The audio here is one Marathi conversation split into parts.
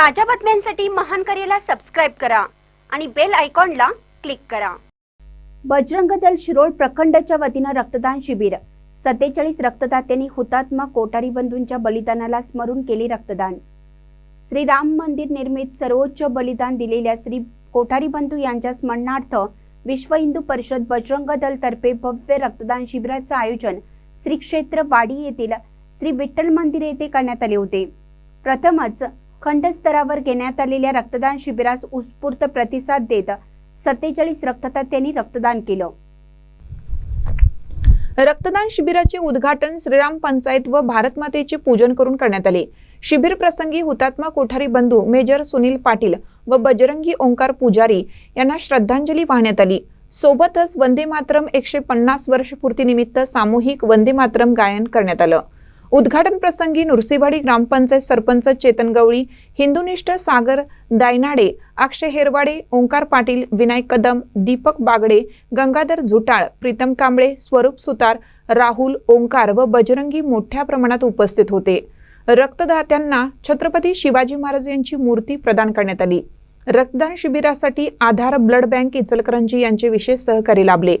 ताज्या बातम्यांसाठी महान करेला सबस्क्राईब करा आणि बेल आयकॉनला क्लिक करा. बजरंग दल शिरोळ प्रखंडच्या वतीनं रक्तदान शिबिर. सत्तेचाळीस रक्तदात्यांनी हुतात्मा कोटारी बंधूंच्या बलिदानाला स्मरून केले रक्तदान. श्री राम मंदिर निर्मित सर्वोच्च बलिदान दिलेल्या श्री कोठारी बंधू यांच्या स्मरणार्थ विश्व हिंदू परिषद बजरंग दल तर्फे भव्य रक्तदान शिबिराचं आयोजन श्री क्षेत्र वाडी येथील श्री विठ्ठल मंदिर येथे करण्यात आले होते. प्रथमच खंडस्तरावर घेण्यात आलेल्या रक्तदान शिबिरास उत्स्फूर्त प्रतिसाद देत सत्तेचाळीस रक्तदात्यांनी रक्तदान केलं. रक्तदान शिबिराचे उद्घाटन श्रीराम पंचायत व भारतमातेचे पूजन करून करण्यात आले. शिबिर प्रसंगी हुतात्मा कोठारी बंधू मेजर सुनील पाटील व बजरंगी ओंकार पुजारी यांना श्रद्धांजली वाहण्यात आली. सोबतच वंदे मातरम एकशे पन्नास वर्षपूर्तीनिमित्त सामूहिक वंदे मातरम गायन करण्यात आलं. उद्घाटन प्रसंगी नुरसीवाडी ग्रामपंचायत सरपंच चेतन गवळी हिंदुनिष्ठ सागर दायनाडे अक्षय हेरवाडे ओंकार पाटील विनायक कदम दीपक बागडे गंगाधर झुटाळ प्रीतम कांबळे स्वरूप सुतार राहुल ओंकार व बजरंगी मोठ्या प्रमाणात उपस्थित होते. रक्तदात्यांना छत्रपती शिवाजी महाराज यांची मूर्ती प्रदान करण्यात आली. रक्तदान शिबिरासाठी आधार ब्लड बँक इचलकरंजी यांचे विशेष सहकारी लाभले.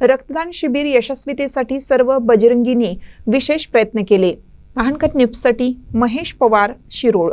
रक्तदान शिबिर यशस्वीतेसाठी सर्व बजरंगींनी विशेष प्रयत्न केले. महानकट न्यूजसाठी महेश पवार शिरोळ.